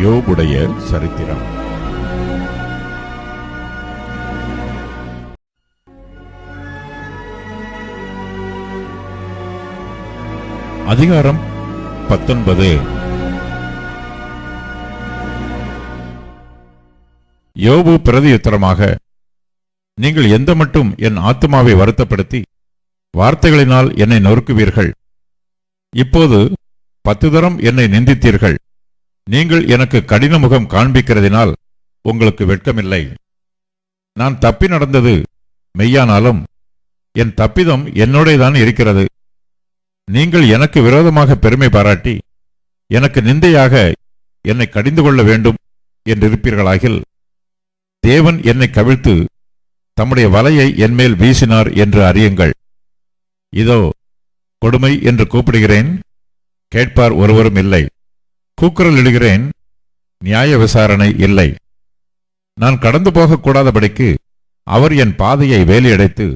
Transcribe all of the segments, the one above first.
யோபுடைய சரித்திரம். அதிகாரம் பத்தொன்பது. யோபு பிரதியுத்தரமாக நீங்கள் எந்த மட்டும் என் ஆத்மாவை வருத்தப்படுத்தி வார்த்தைகளினால் என்னை நொறுக்குவீர்கள்? இப்போது பத்து தரம் என்னை நிந்தித்தீர்கள். நீங்கள் எனக்கு கடின முகம் காண்பிக்கிறதினால் உங்களுக்கு வெட்கமில்லை. நான் தப்பி நடந்தது மெய்யானாலும் என் தப்பிதம் என்னோடேதான் இருக்கிறது. நீங்கள் எனக்கு விரோதமாக பெருமை பாராட்டி எனக்கு நிந்தையாக என்னை கடிந்து கொள்ள வேண்டும் என்றிருப்பீர்களாகில் தேவன் என்னை கவிழ்த்து தம்முடைய வலையை என்மேல் வீசினார் என்று அறியுங்கள். இதோ கொடுமை என்று கூப்பிடுகிறேன் கேட்பார் ஒருவரும் இல்லை. கூக்குரல் இடுகிறேன் நியாய விசாரணை இல்லை. நான் கடந்து போகக்கூடாதபடிக்கு அவர் என் பாதையை வேலியடைத்து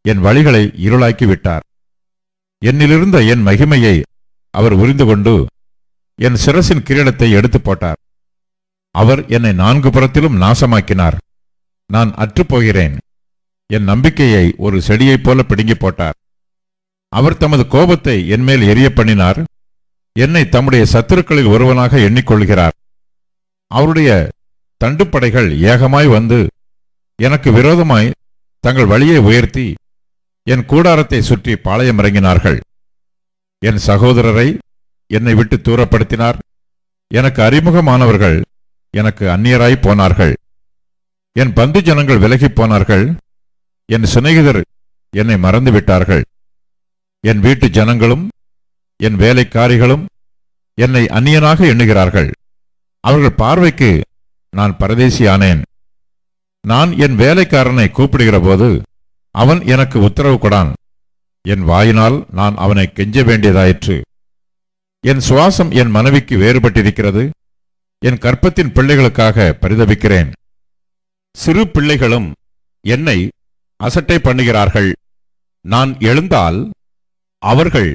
என் வழிகளை இருளாக்கி விட்டார் என்னிலிருந்த என் மகிமையை அவர் உறிந்து கொண்டு என் சிரசின் கிரீடத்தை எடுத்துப் போட்டார். அவர் என்னை நான்கு புறத்திலும் நாசமாக்கினார். நான் அற்றுப்போகிறேன் என் நம்பிக்கையை ஒரு செடியைப் போல பிடுங்கி போட்டார். அவர் தமது கோபத்தை என்மேல் எரிய பண்ணினார் என்னை தம்முடைய சத்துருக்களில் ஒருவனாக எண்ணிக்கொள்கிறார். அவருடைய தண்டுப்படைகள் ஏகமாய் வந்து எனக்கு விரோதமாய் தங்கள் வழியை உயர்த்தி என் கூடாரத்தை சுற்றி பாளையம் இறங்கினார்கள். என் சகோதரரை என்னை விட்டு தூரப்படுத்தினார். எனக்கு அறிமுகமானவர்கள் எனக்கு அந்நியராய் போனார்கள். என் பந்து ஜனங்கள் விலகிப் போனார்கள். என் சிநேகிதர் என்னை மறந்து விட்டார்கள் என் வீட்டு ஜனங்களும் என் வேலைக்காரிகளும் என்னை அந்நியனாக எண்ணுகிறார்கள். அவர்கள் பார்வைக்கு நான் பரதேசியானேன். நான் என் வேலைக்காரனை கூப்பிடுகிற போது அவன் எனக்கு உத்தரவு கொடான். என் வாயினால் நான் அவனை கெஞ்ச வேண்டியதாயிற்று. என் சுவாசம் என் மனைவிக்கு வேறுபட்டிருக்கிறது. என் கற்பத்தின் பிள்ளைகளுக்காக பரிதபிக்கிறேன். சிறு பிள்ளைகளும் என்னை அசட்டை பண்ணுகிறார்கள். நான் எழுந்தால் அவர்கள்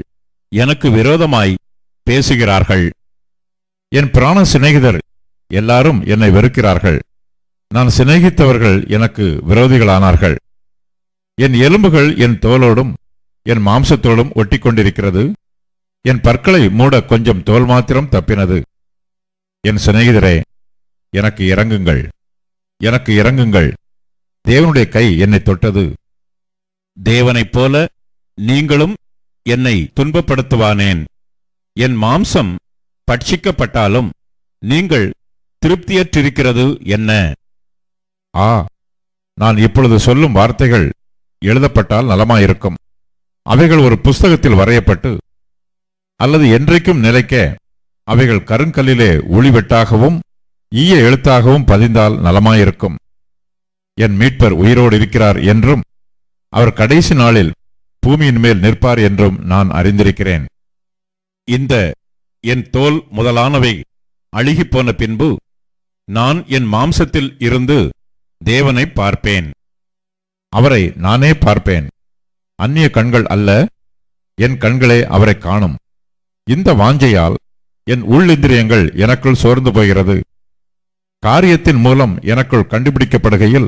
எனக்கு விரோதமாய் பேசுகிறார்கள். என் பிராண சிநேகிதர் எல்லாரும் என்னை வெறுக்கிறார்கள். நான் சிநேகித்தவர்கள் எனக்கு விரோதிகளானார்கள். என் எலும்புகள் என் தோலோடும் என் மாம்சத்தோடும் ஒட்டிக்கொண்டிருக்கிறது. என் பற்களை மூட கொஞ்சம் தோல் மாத்திரம் தப்பினது. என் சிநேகிதரே எனக்கு இறங்குங்கள். எனக்கு இறங்குங்கள். தேவனுடைய கை என்னை தொட்டது. தேவனைப் போல நீங்களும் என்னை துன்பப்படுத்துவானேன்? என் மாம்சம் பட்சிக்கப்பட்டாலும் நீங்கள் திருப்தியற்றிருக்கிறது என்ன? ஆ நான் இப்பொழுது சொல்லும் வார்த்தைகள் எழுதப்பட்டால் நலமாயிருக்கும். அவைகள் ஒரு புஸ்தகத்தில் வரையப்பட்டு அல்லது என்றைக்கும் நிலைக்க அவைகள் கருங்கல்லிலே ஒளிவெட்டாகவும் ஈய எழுத்தாகவும் பதிந்தால் நலமாயிருக்கும். என் மீட்பர் உயிரோடு இருக்கிறார் என்றும் அவர் கடைசி நாளில் பூமியின் மேல் நிற்பார் என்றும் நான் அறிந்திருக்கிறேன். இந்த என் தோல் முதலானவை அழுகிப்போன பின்பு நான் என் மாம்சத்தில் இருந்து தேவனை பார்ப்பேன். அவரை நானே பார்ப்பேன். அந்நிய கண்கள் அல்ல என் கண்களே அவரை காணும். இந்த வாஞ்சையால் என் உள்ளிந்திரியங்கள் எனக்குள் சோர்ந்து போகிறது. காரியத்தின் மூலம் எனக்குள் கண்டுபிடிக்கப்படுகையில்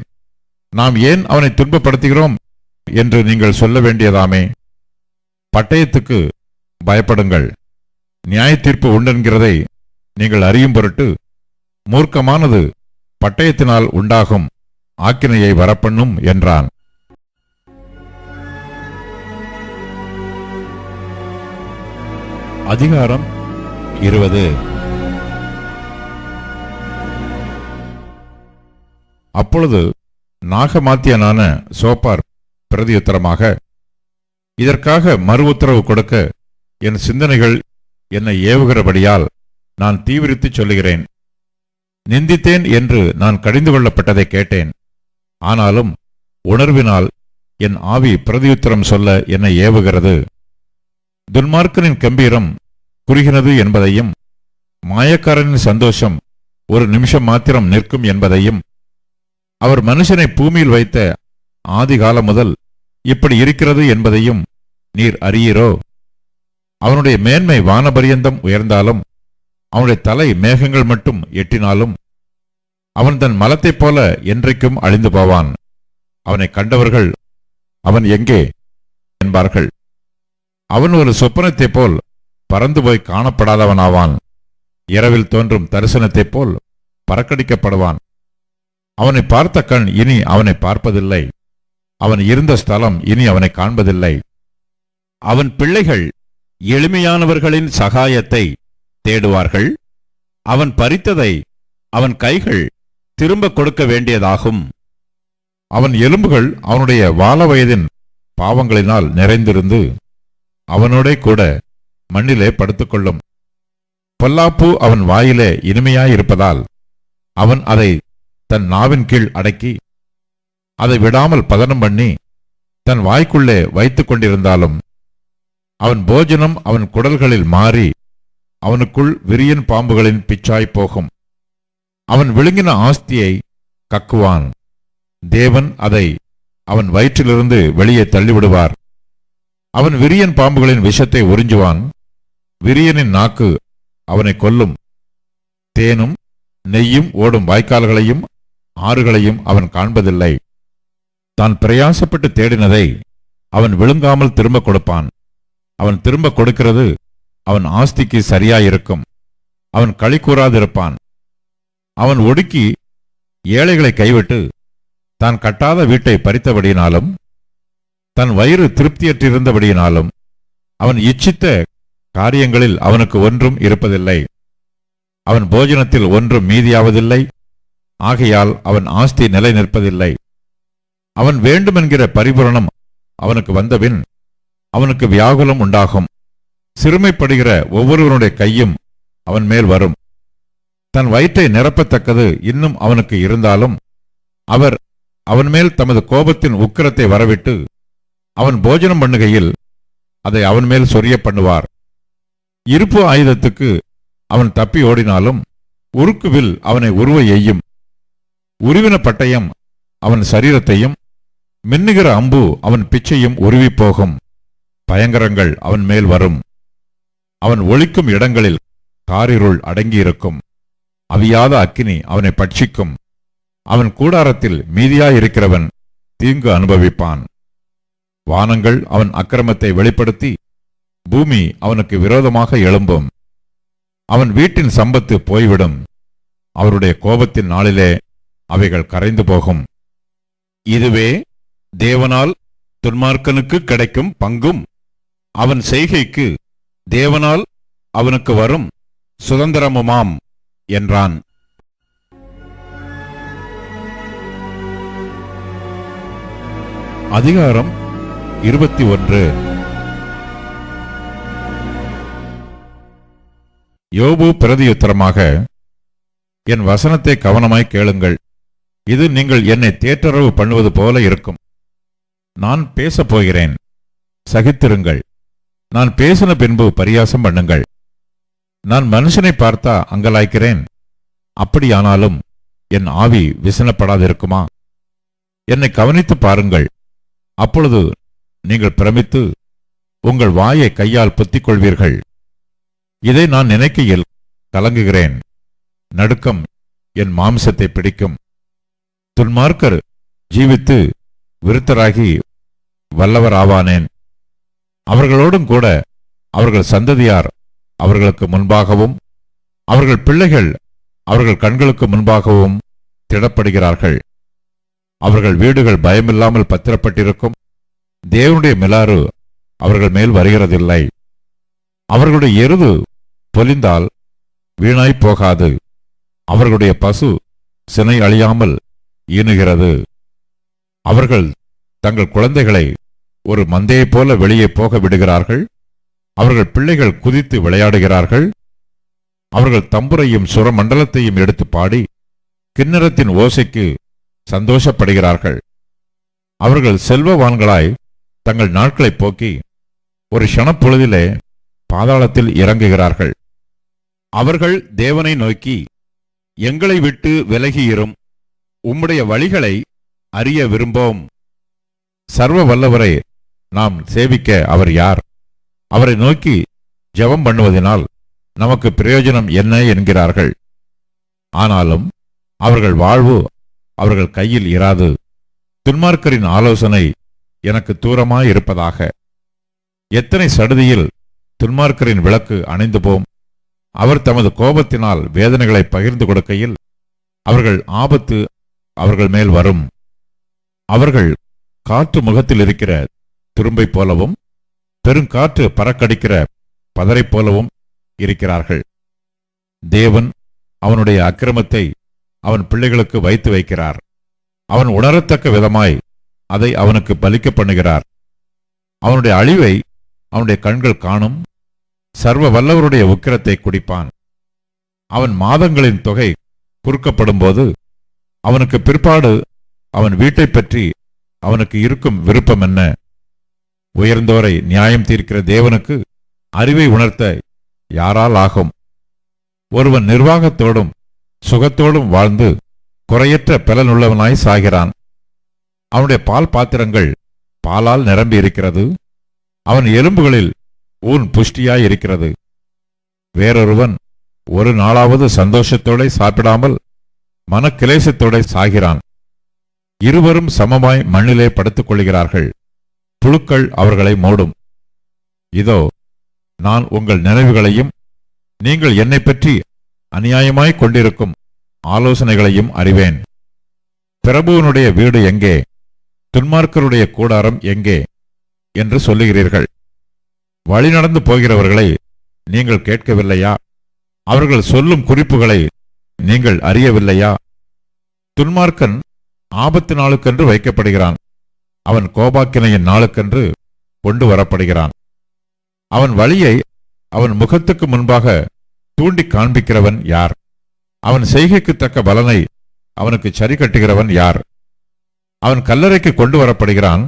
நாம் ஏன் அவனை துன்பப்படுத்துகிறோம்? என்று நீங்கள் சொல்ல வேண்டியதாமே. பட்டயத்துக்கு பயப்படுங்கள். நியாய தீர்ப்பு உண்டென்கிறதை நீங்கள் அறியும் பொருட்டு மூர்க்கமானது பட்டயத்தினால் உண்டாகும் ஆக்கினையை வரப்பண்ணும் என்றான். அதிகாரம் இருபது. அப்பொழுது நாகமாத்தியனான சோப்பார் பிரதியுத்தரமாக இதற்காக மறு உத்தரவு கொடுக்க என் சிந்தனைகள் என்னை ஏவுகிறபடியால் நான் தீவிரித்துச் சொல்லுகிறேன். நிந்தித்தேன் என்று நான் கடிந்து கொள்ளப்பட்டதை கேட்டேன். ஆனாலும் உணர்வினால் என் ஆவி பிரதியுத்தரம் சொல்ல என்னை ஏவுகிறது. துன்மார்க்கனின் கம்பீரம் குறுகிறது என்பதையும் மாயக்காரனின் சந்தோஷம் ஒரு நிமிஷம் மாத்திரம் நிற்கும் என்பதையும் அவர் மனுஷனை பூமியில் வைத்த ஆதிகாலம் முதல் இப்படி இருக்கிறது என்பதையும் நீர் அறியீரோ? அவனுடைய மேன்மை வானபரியந்தம் உயர்ந்தாலும் அவனுடைய தலை மேகங்கள் மட்டும் எட்டினாலும் அவன் தன் மலத்தைப் போல என்றைக்கும் அழிந்து போவான். அவனை கண்டவர்கள் அவன் எங்கே என்பார்கள். அவன் ஒரு சொப்பனத்தைப் போல் பறந்து போய் காணப்படாதவனாவான். இரவில் தோன்றும் தரிசனத்தைப் போல் பறக்கடிக்கப்படுவான். அவனை பார்த்த கண் இனி அவனை பார்ப்பதில்லை. அவன் இருந்த ஸ்தலம் இனி அவனை காண்பதில்லை. அவன் பிள்ளைகள் எளிமையானவர்களின் சகாயத்தை தேடுவார்கள். அவன் பறித்ததை அவன் கைகள் திரும்ப கொடுக்க வேண்டியதாகும். அவன் எலும்புகள் அவனுடைய வால வயதின் பாவங்களினால் நிறைந்திருந்து அவனோட கூட மண்ணிலே படுத்துக்கொள்ளும். பொல்லாப்பு அவன் வாயிலே இனிமையாயிருப்பதால் அவன் அதை தன் நாவின் கீழ் அடக்கி அதை விடாமல் பதனம் பண்ணி தன் வாய்க்குள்ளே வைத்துக் கொண்டிருந்தாலும் அவன் போஜனம் அவன் குடல்களில் மாறி அவனுக்குள் விரியன் பாம்புகளின் பிச்சாய் போகும். அவன் விழுங்கின ஆஸ்தியை கக்குவான். தேவன் அதை அவன் வயிற்றிலிருந்து வெளியே தள்ளிவிடுவார். அவன் விரியன் பாம்புகளின் விஷத்தை உறிஞ்சுவான். விரியனின் நாக்கு அவனை கொல்லும். தேனும் நெய்யும் ஓடும் வாய்க்கால்களையும் ஆறுகளையும் அவன் காண்பதில்லை. தான் பிரயாசப்பட்டு தேடினதை அவன் விழுங்காமல் திரும்ப கொடுப்பான். அவன் திரும்ப கொடுக்கிறது அவன் ஆஸ்திக்கு சரியாயிருக்கும். அவன் களி கூறாதிருப்பான். அவன் ஒடுக்கி ஏழைகளை கைவிட்டு தான் கட்டாத வீட்டை பறித்தபடியினாலும் தன் வயிறு திருப்தியற்றிருந்தபடியினாலும் அவன் இச்சித்த காரியங்களில் அவனுக்கு ஒன்றும் இருப்பதில்லை. அவன் போஜனத்தில் ஒன்றும் மீதியாவதில்லை. ஆகையால் அவன் ஆஸ்தி நிலை நிற்பதில்லை அவன் வேண்டுமென்கிற பரிபூரணம் அவனுக்கு வந்தபின் அவனுக்கு வியாகுலம் உண்டாகும். சிறுமைப்படுகிற ஒவ்வொருவனுடைய கையும் அவன் மேல் வரும். தன் வயிற்றை நிரப்பத்தக்கது இன்னும் அவனுக்கு இருந்தாலும் அவர் அவன் மேல் தமது கோபத்தின் உக்கிரத்தை வரவிட்டு அவன் போஜனம் பண்ணுகையில் அதை அவன் மேல் சொரிய பண்ணுவார். இருப்பு ஆயுதத்துக்கு அவன் தப்பி ஓடினாலும் உருக்குவில் அவனை உருவ எய்யும். உருவின பட்டயம் அவன் சரீரத்தையும் மின்னுகிற அம்பு அவன் பிச்சையும் உருவி போகும் பயங்கரங்கள் அவன் மேல் வரும். அவன் ஒழிக்கும் இடங்களில் காரிருள் அடங்கியிருக்கும். அவியாத அக்கினி அவனை பட்சிக்கும். அவன் கூடாரத்தில் மீதியாயிருக்கிறவன் தீங்கு அனுபவிப்பான். வானங்கள் அவன் அக்கிரமத்தை வெளிப்படுத்தி பூமி அவனுக்கு விரோதமாக எழும்பும். அவன் வீட்டின் சம்பத்து போய்விடும். அவருடைய கோபத்தின் நாளிலே அவைகள் கரைந்து போகும். இதுவே தேவனால் துன்மார்க்கனுக்கு கிடைக்கும் பங்கும் அவன் செய்கைக்கு தேவனால் அவனுக்கு வரும் சுதந்திரமுமாம் என்றான். அதிகாரம் இருபத்தி ஒன்று. யோபு பிரதியுத்தரமாக என் வசனத்தை கவனமாய் கேளுங்கள். இது நீங்கள் என்னை தேற்றரவு பண்ணுவது போல இருக்கும். நான் பேசப் போகிறேன். சகித்திருங்கள். நான் பேசின பின்பு பரியாசம் பண்ணுங்கள். நான் மனுஷனை பார்த்தா அங்கலாய்க்கிறேன். அப்படியானாலும் என் ஆவி விசனப்படாதிருக்குமா? என்னை கவனித்து பாருங்கள். அப்பொழுது நீங்கள் பிரமித்து உங்கள் வாயை கையால் பொத்திக் கொள்வீர்கள். இதை நான் நினைக்கையில் கலங்குகிறேன். நடுக்கம் என் மாம்சத்தை பிடிக்கும். துன்மார்க்கர் ஜீவித்து விருத்தராகி வல்லவராவானேன். அவர்களோடும் கூட அவர்கள் சந்ததியார் அவர்களுக்கு முன்பாகவும் அவர்கள் பிள்ளைகள் அவர்கள் கண்களுக்கு முன்பாகவும் திடப்படுகிறார்கள். அவர்கள் வீடுகள் பயமில்லாமல் பத்திரப்பட்டிருக்கும். தேவனுடைய மிலாறு அவர்கள் மேல் வருகிறதில்லை. அவர்களுடைய எருது பொலிந்தால் வீணாய் போகாது. அவர்களுடைய பசு சினை அழியாமல் ஈனுகிறது. அவர்கள் தங்கள் குழந்தைகளை ஒரு மந்தையைப் போல வெளியே போக விடுகிறார்கள். அவர்கள் பிள்ளைகள் குதித்து விளையாடுகிறார்கள். அவர்கள் தம்புரையும் சுரமண்டலத்தையும் எடுத்து பாடி கிண்ணறத்தின் ஓசைக்கு சந்தோஷப்படுகிறார்கள். அவர்கள் செல்வவான்களாய் தங்கள் நாட்களை போக்கி ஒரு க்ஷணப்பொழுதிலே பாதாளத்தில் இறங்குகிறார்கள். அவர்கள் தேவனை நோக்கி எங்களை விட்டு விலகியிரும். உம்முடைய வழிகளை அறிய விரும்போம் சர்வ வல்லவரை நாம் சேவிக்க அவர் யார்? அவரை நோக்கி ஜெபம் பண்ணுவதினால் நமக்கு பிரயோஜனம் என்ன என்கிறார்கள்? ஆனாலும் அவர்கள் வாழ்வு அவர்கள் கையில் இராது. துன்மார்க்கரின் ஆலோசனை எனக்கு தூரமாய் இருப்பதாக. எத்தனை சடுதியில் துன்மார்க்கரின் விளக்கு அணைந்து போம் அவர் தமது கோபத்தினால் வேதனைகளை பகிர்ந்து கொடுக்கையில் அவர்கள் ஆபத்து அவர்கள் மேல் வரும். அவர்கள் காற்று முகத்தில் இருக்கிற துரும்பை போலவும் பெருங்காற்று பறக்கடிக்கிற பதரைப் போலவும் இருக்கிறார்கள். தேவன் அவனுடைய அக்கிரமத்தை அவன் பிள்ளைகளுக்கு வைத்து வைக்கிறார். அவன் உணரத்தக்க விதமாய் அதை அவனுக்கு பலிக்க பண்ணுகிறார். அவனுடைய அழிவை அவனுடைய கண்கள் காணும். சர்வ வல்லவருடைய உக்கிரத்தை குடிப்பான். அவன் மாதங்களின் தொகை குறுக்கப்படும்போது அவனுக்கு பிற்பாடு அவன் வீட்டைப் பற்றி அவனுக்கு இருக்கும் விருப்பம் என்ன? உயர்ந்தோரை நியாயம் தீர்க்கிற தேவனுக்கு அறிவை உணர்த்த யாரால் ஆகும்? ஒருவன் நிர்வாகத்தோடும் சுகத்தோடும் வாழ்ந்து குறையற்ற பலனுள்ளவனாய் சாகிறான். அவனுடைய பால் பாத்திரங்கள் பாலால் நிரம்பி இருக்கிறது. அவன் எலும்புகளில் ஊன் புஷ்டியாய் இருக்கிறது. வேறொருவன் ஒரு நாளாவது சந்தோஷத்தோட சாப்பிடாமல் மனக்கிலேசத்தோட சாகிறான். இருவரும் சமமாய் மண்ணிலே படுத்துக் கொள்கிறார்கள் புழுக்கள் அவர்களை மூடும். இதோ நான் உங்கள் நினைவுகளையும் நீங்கள் என்னை பற்றி அநியாயமாய் கொண்டிருக்கும் ஆலோசனைகளையும் அறிவேன். பிரபுவனுடைய வீடு எங்கே? துன்மார்க்கருடைய கூடாரம் எங்கே? என்று சொல்லுகிறீர்கள். வழிநடந்து போகிறவர்களை நீங்கள் கேட்கவில்லையா? அவர்கள் சொல்லும் குறிப்புகளை நீங்கள் அறியவில்லையா? துன்மார்க்கன் ஆபத்து நாளுக்கென்று வைக்கப்படுகிறான். அவன் கோபாக்கினையின் நாளுக்கென்று கொண்டு வரப்படுகிறான். அவன் வழியை அவன் முகத்துக்கு முன்பாக தூண்டி காண்பிக்கிறவன் யார்? அவன் செய்கைக்கு தக்க பலனை அவனுக்கு சரி கட்டுகிறவன் யார்? அவன் கல்லறைக்கு கொண்டு வரப்படுகிறான்.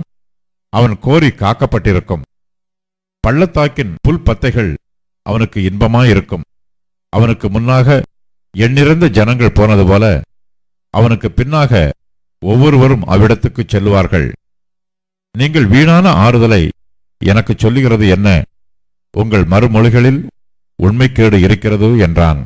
அவன் கோரி காக்கப்பட்டிருக்கும். பள்ளத்தாக்கின் புல் பத்தைகள் அவனுக்கு இன்பமாயிருக்கும். அவனுக்கு முன்னாக எண்ணிறந்த ஜனங்கள் போனது போல அவனுக்கு பின்னாக ஒவ்வொருவரும் அவ்விடத்துக்கு செல்வார்கள் நீங்கள் வீணான ஆறுதலை எனக்கு சொல்லுகிறது என்ன? உங்கள் மறுமொழிகளில் உண்மைக்கேடு இருக்கிறது என்றான்.